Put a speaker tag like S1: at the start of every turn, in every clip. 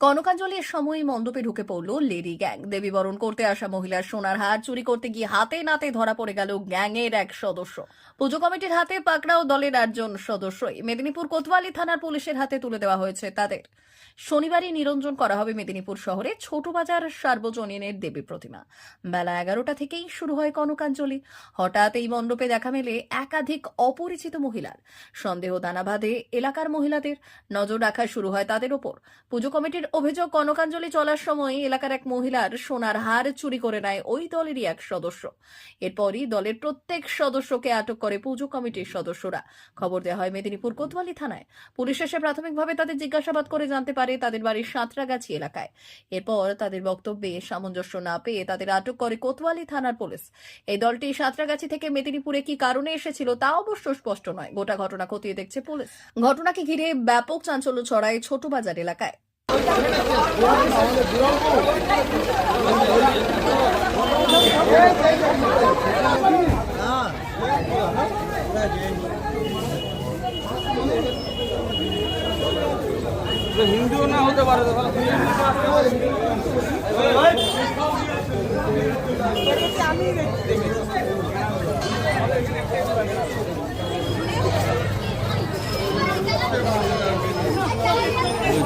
S1: কনকাঞ্জলির সময় মণ্ডপে ঢুকে পড়ল লেডি গ্যাং। দেবী বরণ করতে আসা মহিলার সোনার হার চুরি করতে গিয়ে হাতে নাতে ধরা পড়ে গেল গ্যাংয়ের এক সদস্য। পুজো কমিটির হাতে পাকড়াও দলের একজন সদস্যই। মেদিনীপুর কোতোয়ালি থানার পুলিশের হাতে তুলে দেওয়া হয়েছে তাদের। শনিবারই নিরঞ্জন করা হবে মেদিনীপুর শহরে ছোট বাজার সার্বজনীনের দেবী প্রতিমা। বেলা এগারোটা থেকেই শুরু হয় কনকাঞ্জলি। হঠাৎ এই মণ্ডপে দেখা মেলে একাধিক অপরিচিত মহিলার। সন্দেহ দানা বাঁধে এলাকার মহিলাদের। নজর রাখা শুরু হয় তাদের ওপর। পুজো কমিটির অভিযোগ, কনকাঞ্জলি চলার সময় এলাকার এক মহিলার সোনার হার চুরি করে নেয় ওই দলেরই এক সদস্য। এরপরই দলের প্রত্যেক সদস্যকে আটক করে পুজো কমিটির সদস্যরা। খবর দেওয়া হয় মেদিনীপুর কোতোয়ালি থানায়। পুলিশ এসে প্রাথমিকভাবে তাদের জিজ্ঞাসাবাদ করে জানতে পারে তাদের বাড়ির সাঁতরাগাছি এলাকায়। এরপর তাদের বক্তব্যে সামঞ্জস্য না পেয়ে তাদের আটক করে কোতোয়ালি থানার পুলিশ। এই দলটি সাঁতরাগাছি থেকে মেদিনীপুরে কি কারণে এসেছিল তা অবশ্য স্পষ্ট নয়। গোটা ঘটনা খতিয়ে দেখছে পুলিশ। ঘটনাকে ঘিরে ব্যাপক চাঞ্চল্য ছড়ায় ছোট বাজার এলাকায়।
S2: হিন্দুও না হতে পারে তো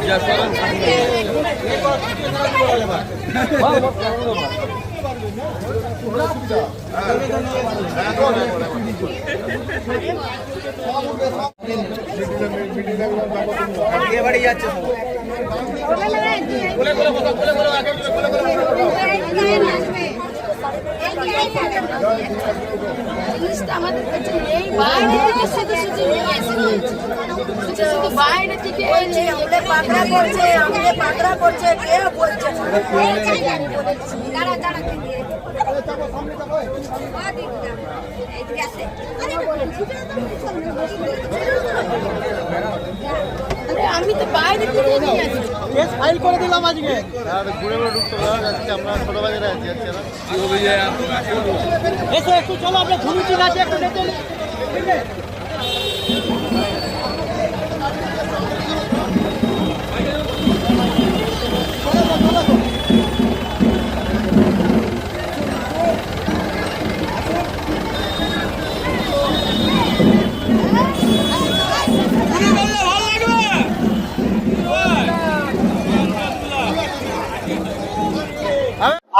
S2: তাহলে বিয়ে বাড়ি যাচ্ছে সব
S3: জিনিসটা আমাদের কাছে নেই বাইরে থেকে শুধু শুধু নিয়ে এসে নিয়েছে শুধু শুধু বাইরে থেকে এনেছে
S4: আমাদের পাকড়া করছে আমাদের পাকড়া করছে কে বলছে
S3: আমি তো বাইরে থেকে নিয়ে আসি।
S2: কেস ফাইল করে দিলাম আজকে।
S5: আর ঘুরে ঘুরে ঢুকতে যাচ্ছে আমরা ছোট বাজারে আছি না?
S2: এসো একটু চলো আমরা ঘুরুচি আছে একটু দেখে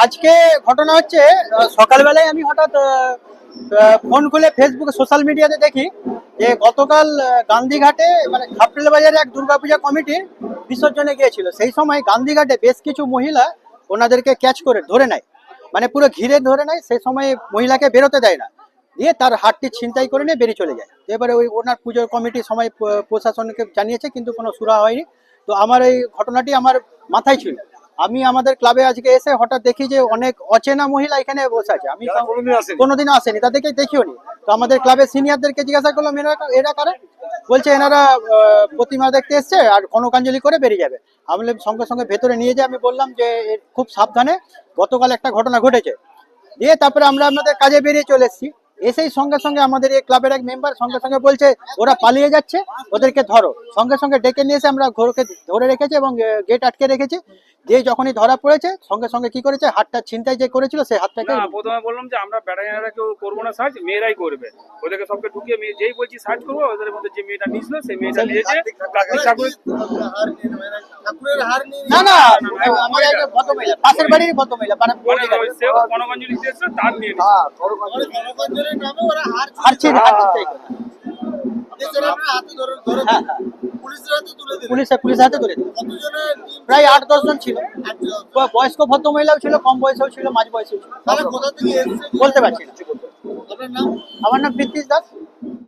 S2: আজকে ঘটনা হচ্ছে সকালবেলায় আমি হঠাৎ ফোন খুলে ফেসবুকে সোশ্যাল মিডিয়াতে দেখি যে গতকাল গান্ধীঘাটে মানে খাপড়েল বাজারে এক দুর্গাপূজা কমিটির বিসর্জনে গিয়েছিল। সেই সময় গান্ধীঘাটে বেশ কিছু মহিলা ওনাদেরকে ক্যাচ করে, ধরে নেয়। মানে পুরো ঘিরে ধরে নেয়, সেই সময় মহিলাকে বেরোতে দেয় না। দিয়ে তার হাতটি ছিনতাই করে নিয়ে বেরিয়ে চলে যায়। এবারে ওই ওনার পুজোর কমিটি সময় প্রশাসনকে জানিয়েছে, কিন্তু কোনো সুরা হয়নি। তো আমার এই ঘটনাটি আমার মাথায় ছিল। আমি আমাদের ক্লাবে আজকে এসে হঠাৎ দেখি যে অনেক অচেনা মহিলা এখানে বসে আছে। আমি কোনোদিন আসেনি। তাদেরকে দেখিও নি তো আমাদের ক্লাবের সিনিয়রদেরকে জিজ্ঞাসা করলাম এরা এরা কারা? বলছে এনারা আহ, প্রতিমা দেখতে এসছে আর কনকাঞ্জলি করে বেরিয়ে যাবে। আমি সঙ্গে সঙ্গে ভেতরে নিয়ে যাই আমি বললাম যে খুব সাবধানে গতকাল একটা ঘটনা ঘটেছে। দিয়ে তারপরে আমরা আমাদের কাজে বেরিয়ে চলে এসেছি। এসেই সঙ্গে সঙ্গে আমাদের এই ক্লাবের এক মেম্বার সঙ্গে সঙ্গে বলছে ওরা পালিয়ে যাচ্ছে ওদেরকে ধরো। সঙ্গে সঙ্গে ডেকে নিয়ে এসে আমরা ঘরকে ধরে রেখেছি এবং গেট আটকে রেখেছি। দিয়ে যখনই ধরা পড়েছে সঙ্গে সঙ্গে কি করেছে হাতটা ছিনতাই যে করেছিল সেই হাতটাকে
S6: না প্রথমে বললাম যে আমরা বেড়াইনারা কেউ করব না সার্চ মেয়েরাই করবে। ওদেরকে সবকে ঢুকিয়ে মেয়ে যেই বলছি সার্চ করব ওদের মধ্যে যে মেয়েটা নিয়েছিল সেই মেয়েটা নিয়েছে। কাকুর ঠাকুর
S5: ঠাকুরের হার নিয়ে
S2: না না আমাদের একটা ভদ্রমহিলা পাশের বাড়ির মানে
S6: মানে গণগঞ্জলি তার নিয়ে
S5: পুলিশের
S2: পুলিশে হাতে ধরে প্রায় আট দশ জন ছিল। বয়স্ক ভদ্র মহিলাও ছিল কম বয়সেও ছিল মাঝ বয়সেও ছিল। বলতে পারছি না। আমার নাম প্রীতিশ দাস।